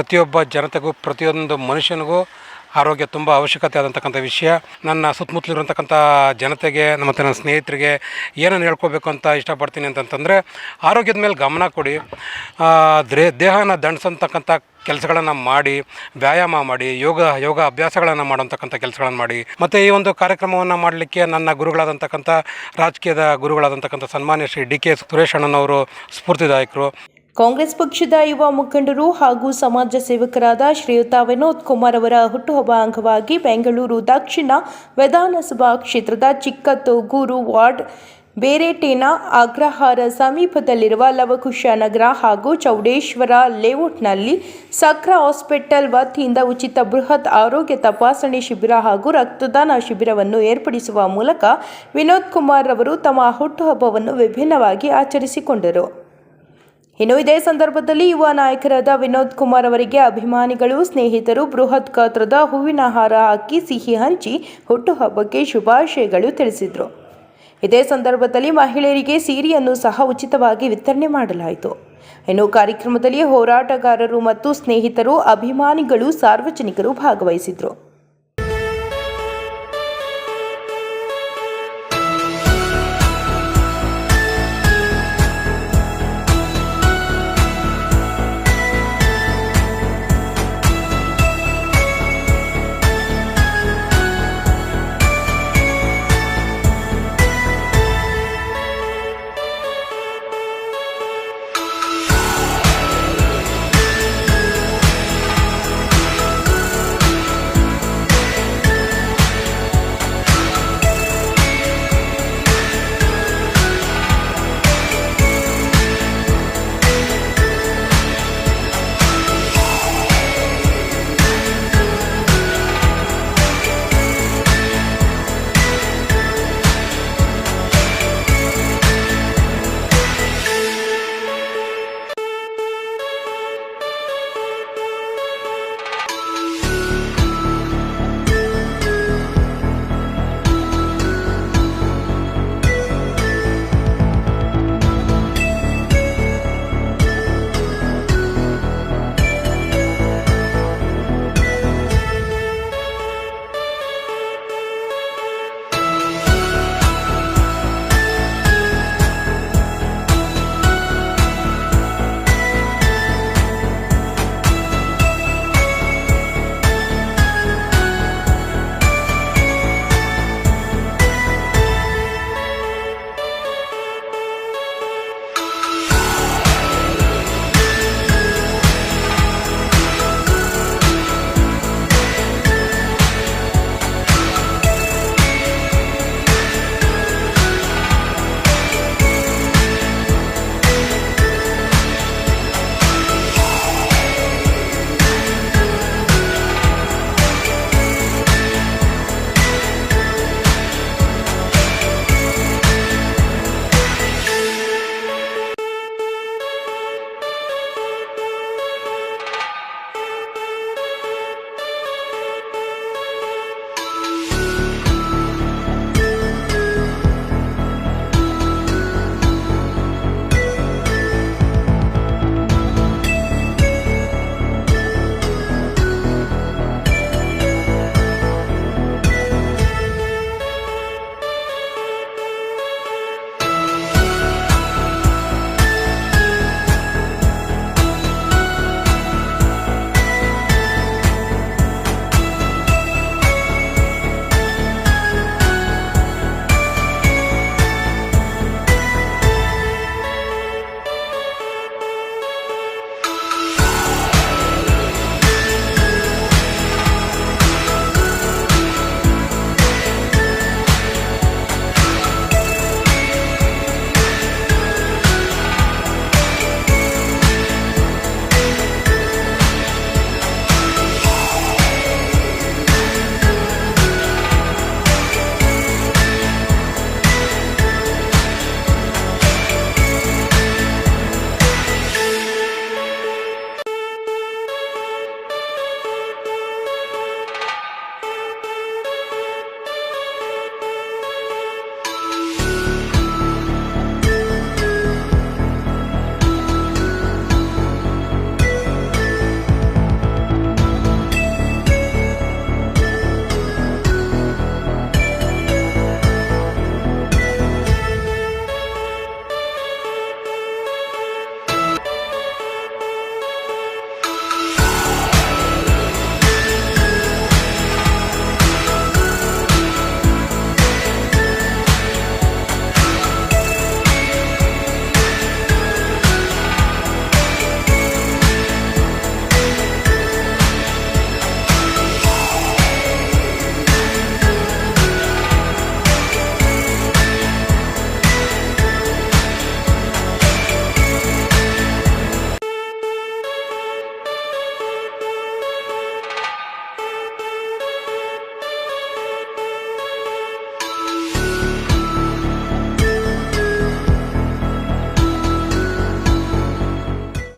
ಪ್ರತಿಯೊಬ್ಬ ಜನತೆಗೂ, ಪ್ರತಿಯೊಂದು ಮನುಷ್ಯನಿಗೂ ಆರೋಗ್ಯ ತುಂಬ ಅವಶ್ಯಕತೆ ಆದಂತಕ್ಕಂಥ ವಿಷಯ. ನನ್ನ ಸುತ್ತಮುತ್ತಲಿರುವಂತಕ್ಕಂಥ ಜನತೆಗೆ ಮತ್ತು ನನ್ನ ಸ್ನೇಹಿತರಿಗೆ ಏನನ್ನು ಹೇಳ್ಕೋಬೇಕು ಅಂತ ಇಷ್ಟಪಡ್ತೀನಿ ಅಂತಂತಂದರೆ, ಆರೋಗ್ಯದ ಮೇಲೆ ಗಮನ ಕೊಡಿ. ದ್ರೆ, ದೇಹನ ದಂಡಿಸತಕ್ಕಂಥ ಕೆಲಸಗಳನ್ನು ಮಾಡಿ, ವ್ಯಾಯಾಮ ಮಾಡಿ, ಯೋಗ ಯೋಗ ಅಭ್ಯಾಸಗಳನ್ನು ಮಾಡುವಂತಕ್ಕಂಥ ಕೆಲಸಗಳನ್ನು ಮಾಡಿ. ಮತ್ತು ಈ ಒಂದು ಕಾರ್ಯಕ್ರಮವನ್ನು ಮಾಡಲಿಕ್ಕೆ ನನ್ನ ಗುರುಗಳಾದಂತಕ್ಕಂಥ ರಾಜಕೀಯದ ಗುರುಗಳಾದಂತಕ್ಕಂಥ ಸನ್ಮಾನ್ಯ ಶ್ರೀ ಡಿ ಕೆ ಸುರೇಶ್ ಅಣ್ಣನವರು ಸ್ಫೂರ್ತಿದಾಯಕರು. ಕಾಂಗ್ರೆಸ್ ಪಕ್ಷದ ಯುವ ಮುಖಂಡರು ಹಾಗೂ ಸಮಾಜ ಸೇವಕರಾದ ಶ್ರೀಯುತ ವಿನೋದ್ ಕುಮಾರ್ ಅವರ ಹುಟ್ಟುಹಬ್ಬ ಅಂಗವಾಗಿ ಬೆಂಗಳೂರು ದಕ್ಷಿಣ ವಿಧಾನಸಭಾ ಕ್ಷೇತ್ರದ ಚಿಕ್ಕತೊಗೂರು ವಾರ್ಡ್ ಬೇರೆಟೇನ ಅಗ್ರಹಾರ ಸಮೀಪದಲ್ಲಿರುವ ಲವಕುಶ ನಗರ ಹಾಗೂ ಚೌಡೇಶ್ವರ ಲೇಔಟ್ನಲ್ಲಿ ಸಕ್ರ ಹಾಸ್ಪಿಟಲ್ ವತಿಯಿಂದ ಉಚಿತ ಬೃಹತ್ ಆರೋಗ್ಯ ತಪಾಸಣೆ ಶಿಬಿರ ಹಾಗೂ ರಕ್ತದಾನ ಶಿಬಿರವನ್ನು ಏರ್ಪಡಿಸುವ ಮೂಲಕ ವಿನೋದ್ ಕುಮಾರ್ ಅವರು ತಮ್ಮ ಹುಟ್ಟುಹಬ್ಬವನ್ನು ವಿಭಿನ್ನವಾಗಿ ಆಚರಿಸಿಕೊಂಡರು. ಇನ್ನು ಇದೇ ಸಂದರ್ಭದಲ್ಲಿ ಯುವ ನಾಯಕರಾದ ವಿನೋದ್ ಕುಮಾರ್ ಅವರಿಗೆ ಅಭಿಮಾನಿಗಳು, ಸ್ನೇಹಿತರು ಬೃಹತ್ ಗಾತ್ರದ ಹೂವಿನ ಹಾರ ಹಾಕಿ ಸಿಹಿ ಹಂಚಿ ಹುಟ್ಟುಹಬ್ಬಕ್ಕೆ ಶುಭಾಶಯಗಳು ತಿಳಿಸಿದರು. ಇದೇ ಸಂದರ್ಭದಲ್ಲಿ ಮಹಿಳೆಯರಿಗೆ ಸೀರೆಯನ್ನು ಸಹ ಉಚಿತವಾಗಿ ವಿತರಣೆ ಮಾಡಲಾಯಿತು. ಇನ್ನು ಕಾರ್ಯಕ್ರಮದಲ್ಲಿ ಹೋರಾಟಗಾರರು ಮತ್ತು ಸ್ನೇಹಿತರು, ಅಭಿಮಾನಿಗಳು, ಸಾರ್ವಜನಿಕರು ಭಾಗವಹಿಸಿದರು.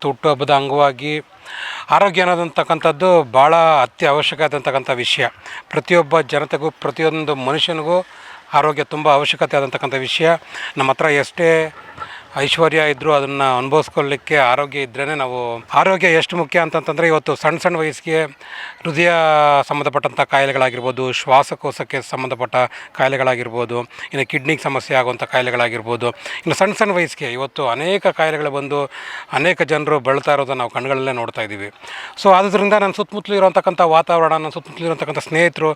ಹುಟ್ಟುಹಬ್ಬದ ಅಂಗವಾಗಿ ಆರೋಗ್ಯ ಅನ್ನೋದಂತಕ್ಕಂಥದ್ದು ಭಾಳ ಅತ್ಯ ಆದಂತಕ್ಕಂಥ ವಿಷಯ. ಪ್ರತಿಯೊಬ್ಬ ಜನತೆಗೂ, ಪ್ರತಿಯೊಂದು ಮನುಷ್ಯನಿಗೂ ಆರೋಗ್ಯ ತುಂಬ ಅವಶ್ಯಕತೆ ಆದಂತಕ್ಕಂಥ ವಿಷಯ. ನಮ್ಮ ಹತ್ರ ಎಷ್ಟೇ ಐಶ್ವರ್ಯ ಇದ್ದರೂ ಅದನ್ನು ಅನುಭವಿಸ್ಕೊಳ್ಳಿಕ್ಕೆ ಆರೋಗ್ಯ ಇದ್ರೇ ನಾವು ಆರೋಗ್ಯ ಎಷ್ಟು ಮುಖ್ಯ ಅಂತಂತಂದರೆ ಇವತ್ತು ಸಣ್ಣ ಸಣ್ಣ ವಯಸ್ಸಿಗೆ ಹೃದಯ ಸಂಬಂಧಪಟ್ಟಂಥ ಕಾಯಿಲೆಗಳಾಗಿರ್ಬೋದು, ಶ್ವಾಸಕೋಶಕ್ಕೆ ಸಂಬಂಧಪಟ್ಟ ಕಾಯಿಲೆಗಳಾಗಿರ್ಬೋದು, ಇನ್ನು ಕಿಡ್ನಿಗೆ ಸಮಸ್ಯೆ ಆಗುವಂಥ ಕಾಯಿಲೆಗಳಾಗಿರ್ಬೋದು, ಇನ್ನು ಸಣ್ಣ ಸಣ್ಣ ವಯಸ್ಸಿಗೆ ಇವತ್ತು ಅನೇಕ ಕಾಯಿಲೆಗಳು ಬಂದು ಅನೇಕ ಜನರು ಬೆಳ್ತಾ ಇರೋದನ್ನು ನಾವು ಕಣ್ಗಳಲ್ಲೇ ನೋಡ್ತಾ ಇದ್ದೀವಿ. ಸೊ ಆದ್ದರಿಂದ ನನ್ನ ಸುತ್ತಮುತ್ತಲು ಇರೋಂಥಕ್ಕಂಥ ವಾತಾವರಣ, ನನ್ನ ಸುತ್ತಮುತ್ತಲು ಇರೋಂಥಕ್ಕಂಥ ಸ್ನೇಹಿತರು,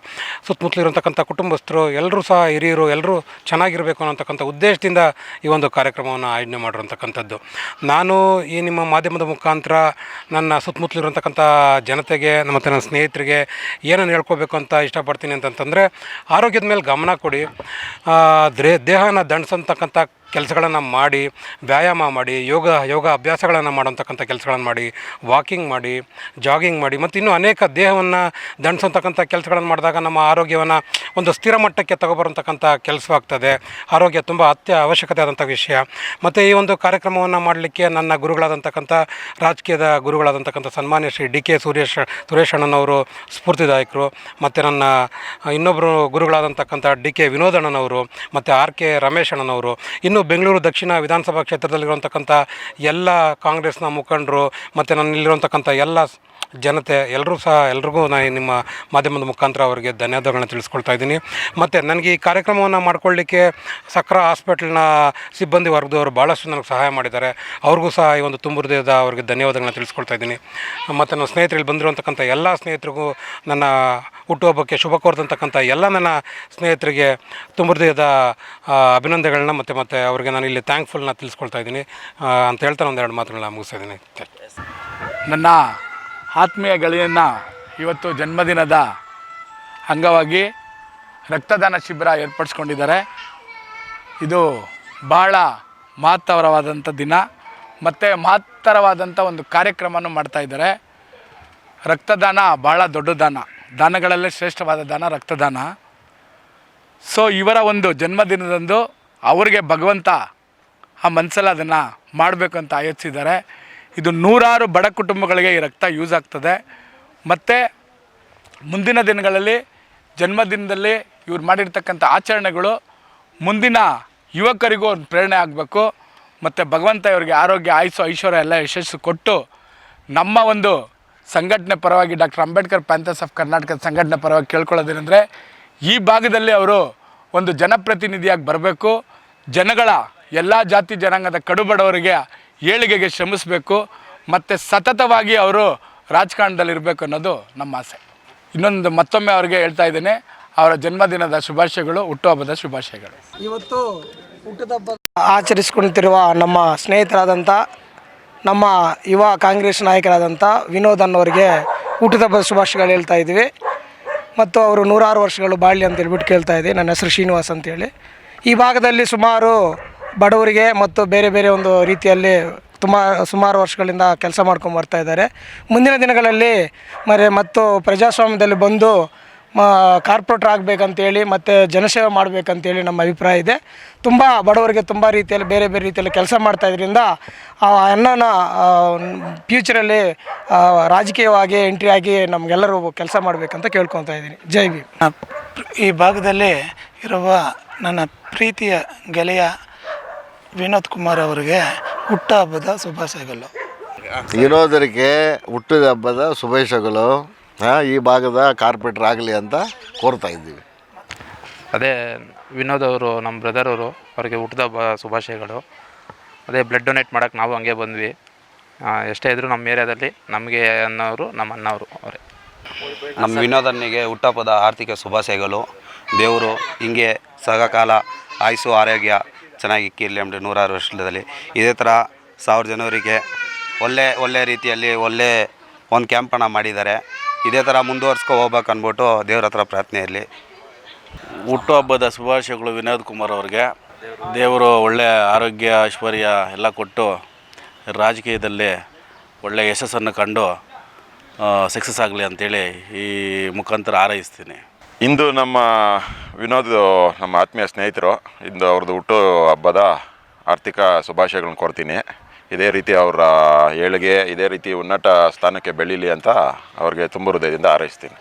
ಸುತ್ತಮುತ್ತಲು ಇರೋಂಥಕ್ಕಂಥ ಕುಟುಂಬಸ್ಥರು, ಎಲ್ಲರೂ ಸಹ ಹಿರಿಯರು, ಎಲ್ಲರೂ ಚೆನ್ನಾಗಿರಬೇಕು ಅನ್ನೋಂಥಕ್ಕಂಥ ಉದ್ದೇಶದಿಂದ ಈ ಒಂದು ಕಾರ್ಯಕ್ರಮವನ್ನು ಆಯೋಜನೆ ಮಾಡಿರೋಂಥಕ್ಕಂಥದ್ದು ನಾನು ಈ ನಿಮ್ಮ ಮಾಧ್ಯಮದ ಮುಖಾಂತರ ನನ್ನ ಸುತ್ತಮುತ್ತಲು ಇರೋಂಥಕ್ಕಂಥ ಜನತೆಗೆ ಮತ್ತು ನನ್ನ ಸ್ನೇಹಿತರಿಗೆ ಏನನ್ನು ಹೇಳ್ಕೋಬೇಕು ಅಂತ ಇಷ್ಟಪಡ್ತೀನಿ ಅಂತಂತಂದರೆ, ಆರೋಗ್ಯದ ಮೇಲೆ ಗಮನ ಕೊಡಿ. ದೇಹನ ದಂಡಿಸೋಂಥಕ್ಕಂಥ ಕೆಲಸಗಳನ್ನು ಮಾಡಿ, ವ್ಯಾಯಾಮ ಮಾಡಿ, ಯೋಗ ಯೋಗ ಅಭ್ಯಾಸಗಳನ್ನು ಮಾಡೋಂಥಕ್ಕಂಥ ಕೆಲಸಗಳನ್ನು ಮಾಡಿ ವಾಕಿಂಗ್ ಮಾಡಿ ಜಾಗಿಂಗ್ ಮಾಡಿ, ಮತ್ತು ಇನ್ನೂ ಅನೇಕ ದೇಹವನ್ನು ದಂಡಿಸೋಂಥಕ್ಕಂಥ ಕೆಲಸಗಳನ್ನು ಮಾಡಿದಾಗ ನಮ್ಮ ಆರೋಗ್ಯವನ್ನು ಒಂದು ಸ್ಥಿರ ಮಟ್ಟಕ್ಕೆ ತಗೊಬರೋಂಥಕ್ಕಂಥ ಕೆಲಸವಾಗ್ತದೆ. ಆರೋಗ್ಯ ತುಂಬ ಅತ್ಯ ಅವಶ್ಯಕತೆ ಆದಂಥ ವಿಷಯ. ಮತ್ತು ಈ ಒಂದು ಕಾರ್ಯಕ್ರಮವನ್ನು ಮಾಡಲಿಕ್ಕೆ ನನ್ನ ಗುರುಗಳಾದಂಥಕ್ಕಂಥ ರಾಜಕೀಯದ ಗುರುಗಳಾದಂಥಕ್ಕಂಥ ಸನ್ಮಾನ್ಯ ಶ್ರೀ ಡಿ ಕೆ ಸುರೇಶ್ ಸುರೇಶಣ್ಣನವರು ಸ್ಫೂರ್ತಿದಾಯಕರು. ಮತ್ತು ನನ್ನ ಇನ್ನೊಬ್ಬರು ಗುರುಗಳಾದಂಥಕ್ಕಂಥ ಡಿ ಕೆ ವಿನೋದಣ್ಣನವರು ಮತ್ತು ಆರ್ ಕೆ ರಮೇಶಣ್ಣನವರು ಇನ್ನು ಬೆಂಗಳೂರು ದಕ್ಷಿಣ ವಿಧಾನಸಭಾ ಕ್ಷೇತ್ರದಲ್ಲಿರುವಂತಕ್ಕಂಥ ಎಲ್ಲ ಕಾಂಗ್ರೆಸ್ನ ಮುಖಂಡರು ಮತ್ತು ನನ್ನಲ್ಲಿರುವಂತಕ್ಕಂಥ ಎಲ್ಲ ಜನತೆ ಎಲ್ಲರೂ ಸಹ ಎಲ್ರಿಗೂ ನಾನು ನಿಮ್ಮ ಮಾಧ್ಯಮದ ಮುಖಾಂತರ ಅವರಿಗೆ ಧನ್ಯವಾದಗಳನ್ನ ತಿಳಿಸ್ಕೊಳ್ತಾ ಇದ್ದೀನಿ. ಮತ್ತು ನನಗೆ ಈ ಕಾರ್ಯಕ್ರಮವನ್ನು ಮಾಡ್ಕೊಳ್ಳಿಕ್ಕೆ ಸಕ್ರ ಹಾಸ್ಪಿಟ್ಲ್ನ ಸಿಬ್ಬಂದಿ ವರ್ಗದವರು ಭಾಳಷ್ಟು ನನಗೆ ಸಹಾಯ ಮಾಡಿದ್ದಾರೆ. ಅವ್ರಿಗೂ ಸಹ ಈ ಒಂದು ತುಂಬ ಹೃದಯದ ಅವರಿಗೆ ಧನ್ಯವಾದಗಳನ್ನ ತಿಳಿಸ್ಕೊಳ್ತಾ ಇದ್ದೀನಿ. ಮತ್ತು ನನ್ನ ಸ್ನೇಹಿತರಲ್ಲಿ ಬಂದಿರುವಂತಕ್ಕಂಥ ಎಲ್ಲ ಸ್ನೇಹಿತರಿಗೂ ನನ್ನ ಹುಟ್ಟುಹಬ್ಬಕ್ಕೆ ಶುಭ ಕೋರ್ತಂತಕ್ಕಂಥ ಎಲ್ಲ ನನ್ನ ಸ್ನೇಹಿತರಿಗೆ ತುಂಬ ಹೃದಯದ ಅಭಿನಂದನೆಗಳನ್ನ ಮತ್ತು ಮತ್ತು ಅವರಿಗೆ ನಾನು ಇಲ್ಲಿ ಥ್ಯಾಂಕ್ಫುಲ್ನ ತಿಳಿಸ್ಕೊಳ್ತಾ ಇದ್ದೀನಿ. ಅಂತ ಹೇಳ್ತಾ ಒಂದೆರಡು ಮಾತುಗಳನ್ನ ಮುಗಿಸ್ತಾ ಇದ್ದೀನಿ. ನನ್ನ ಆತ್ಮೀಯ ಗಳಿಯನ್ನು ಇವತ್ತು ಜನ್ಮದಿನದ ಅಂಗವಾಗಿ ರಕ್ತದಾನ ಶಿಬಿರ ಏರ್ಪಡಿಸ್ಕೊಂಡಿದ್ದಾರೆ. ಇದು ಬಹಳ ಮಹತ್ತರವಾದಂಥ ದಿನ, ಮತ್ತು ಮಹತ್ತರವಾದಂಥ ಒಂದು ಕಾರ್ಯಕ್ರಮವನ್ನು ಮಾಡ್ತಾ ಇದ್ದಾರೆ. ರಕ್ತದಾನ ಭಾಳ ದೊಡ್ಡ ದಾನ, ದಾನಗಳಲ್ಲೇ ಶ್ರೇಷ್ಠವಾದ ದಾನ ರಕ್ತದಾನ. ಸೊ ಇವರ ಒಂದು ಜನ್ಮದಿನದಂದು ಅವರಿಗೆ ಭಗವಂತ ಆ ಮನಸ್ಸಲ್ಲಿ ಅದನ್ನು ಮಾಡಬೇಕು ಅಂತ ಆಯೋಜಿಸಿದ್ದಾರೆ. ಇದು ನೂರಾರು ಬಡ ಕುಟುಂಬಗಳಿಗೆ ಈ ರಕ್ತ ಯೂಸ್ ಆಗ್ತದೆ. ಮತ್ತು ಮುಂದಿನ ದಿನಗಳಲ್ಲಿ, ಜನ್ಮದಿನದಲ್ಲಿ ಇವ್ರು ಮಾಡಿರ್ತಕ್ಕಂಥ ಆಚರಣೆಗಳು ಮುಂದಿನ ಯುವಕರಿಗೂ ಒಂದು ಪ್ರೇರಣೆ ಆಗಬೇಕು. ಮತ್ತು ಭಗವಂತ ಇವರಿಗೆ ಆರೋಗ್ಯ, ಆಯುಸ್ಸು, ಐಶ್ವರ್ಯ ಎಲ್ಲ ಯಶಸ್ಸು ಕೊಟ್ಟು ನಮ್ಮ ಒಂದು ಸಂಘಟನೆ ಪರವಾಗಿ ಡಾಕ್ಟರ್ ಅಂಬೇಡ್ಕರ್ ಪ್ಯಾಂಥರ್ಸ್ ಆಫ್ ಕರ್ನಾಟಕದ ಸಂಘಟನೆ ಪರವಾಗಿ ಕೇಳ್ಕೊಳ್ಳೋದೇನೆಂದರೆ, ಈ ಭಾಗದಲ್ಲಿ ಅವರು ಒಂದು ಜನಪ್ರತಿನಿಧಿಯಾಗಿ ಬರಬೇಕು. ಜನಗಳ, ಎಲ್ಲ ಜಾತಿ ಜನಾಂಗದ ಕಡುಬಡವರಿಗೆ ಏಳಿಗೆಗೆ ಶ್ರಮಿಸಬೇಕು ಮತ್ತು ಸತತವಾಗಿ ಅವರು ರಾಜಕಾರಣದಲ್ಲಿರಬೇಕು ಅನ್ನೋದು ನಮ್ಮ ಆಸೆ. ಇನ್ನೊಂದು ಮತ್ತೊಮ್ಮೆ ಅವ್ರಿಗೆ ಹೇಳ್ತಾ ಇದ್ದೇನೆ ಅವರ ಜನ್ಮದಿನದ ಶುಭಾಶಯಗಳು ಹುಟ್ಟುಹಬ್ಬದ ಶುಭಾಶಯಗಳು. ಇವತ್ತು ಹುಟ್ಟದಬ್ಬ ಆಚರಿಸಿಕೊಳ್ತಿರುವ ನಮ್ಮ ಸ್ನೇಹಿತರಾದಂಥ ನಮ್ಮ ಯುವ ಕಾಂಗ್ರೆಸ್ ನಾಯಕರಾದಂಥ ವಿನೋದ್ ಅನ್ನೋರಿಗೆ ಹುಟ್ಟದಬ್ಬದ ಶುಭಾಶಯಗಳು ಹೇಳ್ತಾ ಇದ್ದೀವಿ. ಮತ್ತು ಅವರು ನೂರಾರು ವರ್ಷಗಳು ಬಾಳಲಿ ಅಂತ ಹೇಳ್ಬಿಟ್ಟು ಕೇಳ್ತಾ ಇದ್ದೀವಿ. ನನ್ನ ಹೆಸರು ಶ್ರೀನಿವಾಸ್ ಅಂತೇಳಿ. ಈ ಭಾಗದಲ್ಲಿ ಸುಮಾರು ಬಡವರಿಗೆ ಮತ್ತು ಬೇರೆ ಬೇರೆ ಒಂದು ರೀತಿಯಲ್ಲಿ ತುಂಬ ಸುಮಾರು ವರ್ಷಗಳಿಂದ ಕೆಲಸ ಮಾಡ್ಕೊಂಡು ಬರ್ತಾ ಇದ್ದಾರೆ. ಮುಂದಿನ ದಿನಗಳಲ್ಲಿ ಮರೆ ಮತ್ತು ಪ್ರಜಾಸ್ವಾಮ್ಯದಲ್ಲಿ ಬಂದು ಮ, ಕಾರ್ಪೊರೇಟ್ರ್ ಆಗಬೇಕಂತೇಳಿ ಮತ್ತು ಜನಸೇವೆ ಮಾಡಬೇಕಂತೇಳಿ ನಮ್ಮ ಅಭಿಪ್ರಾಯ ಇದೆ. ತುಂಬ ಬಡವರಿಗೆ ತುಂಬ ರೀತಿಯಲ್ಲಿ ಬೇರೆ ಬೇರೆ ರೀತಿಯಲ್ಲಿ ಕೆಲಸ ಮಾಡ್ತಾ ಇದರಿಂದ ಆ ಅಣ್ಣನ ಫ್ಯೂಚರಲ್ಲಿ ರಾಜಕೀಯವಾಗಿ ಎಂಟ್ರಿ ಆಗಿ ನಮಗೆಲ್ಲರೂ ಕೆಲಸ ಮಾಡಬೇಕಂತ ಕೇಳ್ಕೊತಾ ಇದ್ದೀನಿ. ಜೈ ಭೀಮ್. ಈ ಭಾಗದಲ್ಲಿ ಇರುವ ನನ್ನ ಪ್ರೀತಿಯ ಗೆಳೆಯ ವಿನೋದ್ ಕುಮಾರ್ ಅವರಿಗೆ ಹುಟ್ಟ ಹಬ್ಬದ ಶುಭಾಶಯಗಳು. ವಿನೋದರಿಗೆ ಹುಟ್ಟಿದ ಹಬ್ಬದ ಶುಭಾಶಯಗಳು ಈ ಭಾಗದ ಕಾರ್ಪೊರೇಟರ್ ಆಗಲಿ ಅಂತ ಕೋರ್ತಾ ಇದ್ದೀವಿ. ಅದೇ ವಿನೋದ್ ಅವರು ನಮ್ಮ ಬ್ರದರ್ ಅವರು ಅವರಿಗೆ ಹುಟ್ಟಿದ ಹಬ್ಬ ಶುಭಾಶಯಗಳು. ಅದೇ ಬ್ಲಡ್ ಡೊನೇಟ್ ಮಾಡೋಕ್ಕೆ ನಾವು ಹಂಗೆ ಬಂದ್ವಿ. ಎಷ್ಟೇ ಇದ್ದರೂ ನಮ್ಮ ಏರಿಯಾದಲ್ಲಿ ನಮಗೆ ಅನ್ನೋರು ನಮ್ಮ ಅಣ್ಣವರು ಅವರೇ. ನಮ್ಮ ವಿನೋದನಿಗೆ ಹುಟ್ಟಪದ ಆರ್ಥಿಕ ಶುಭಾಶಯಗಳು. ದೇವರು ಹಿಂಗೆ ಸಹಕಾಲ ಆಯಸು ಆರೋಗ್ಯ ಚೆನ್ನಾಗಿ ಇಕ್ಕಿರಲಿ ಅಂದ್ಬಿಟ್ಟು ನೂರಾರು ವರ್ಷದಲ್ಲಿ. ಇದೇ ಥರ ಸಾವಿರ ಜನವರಿಗೆ ಒಳ್ಳೆ ಒಳ್ಳೆ ರೀತಿಯಲ್ಲಿ ಒಳ್ಳೆ ಒಂದು ಕ್ಯಾಂಪನ್ನು ಮಾಡಿದ್ದಾರೆ. ಇದೇ ಥರ ಮುಂದುವರ್ಸ್ಕೊ ಹೋಗ್ಬೇಕು ಅಂದ್ಬಿಟ್ಟು ದೇವ್ರ ಹತ್ರ ಪ್ರಾರ್ಥನೆ ಇರಲಿ. ಹುಟ್ಟುಹಬ್ಬದ ಶುಭಾಶಯಗಳು ವಿನೋದ್ ಕುಮಾರ್ ಅವ್ರಿಗೆ. ದೇವರು ಒಳ್ಳೆಯ ಆರೋಗ್ಯ, ಐಶ್ವರ್ಯ ಎಲ್ಲ ಕೊಟ್ಟು ರಾಜಕೀಯದಲ್ಲಿ ಒಳ್ಳೆಯ ಯಶಸ್ಸನ್ನು ಕಂಡು ಸಕ್ಸಸ್ ಆಗಲಿ ಅಂತೇಳಿ ಈ ಮುಖಾಂತರ ಹಾರೈಸ್ತೀನಿ. ಇಂದು ನಮ್ಮ ವಿನೋದ್, ನಮ್ಮ ಆತ್ಮೀಯ ಸ್ನೇಹಿತರು, ಇಂದು ಅವ್ರದ್ದು ಹುಟ್ಟು ಹಬ್ಬದ ಆರ್ಥಿಕ ಶುಭಾಶಯಗಳನ್ನ ಕೊಡ್ತೀನಿ. ಇದೇ ರೀತಿ ಅವರ ಏಳಿಗೆ, ಇದೇ ರೀತಿ ಉನ್ನತ ಸ್ಥಾನಕ್ಕೆ ಬೆಳೀಲಿ ಅಂತ ಅವ್ರಿಗೆ ತುಂಬ ಹೃದಯದಿಂದ ಹಾರೈಸ್ತೀನಿ.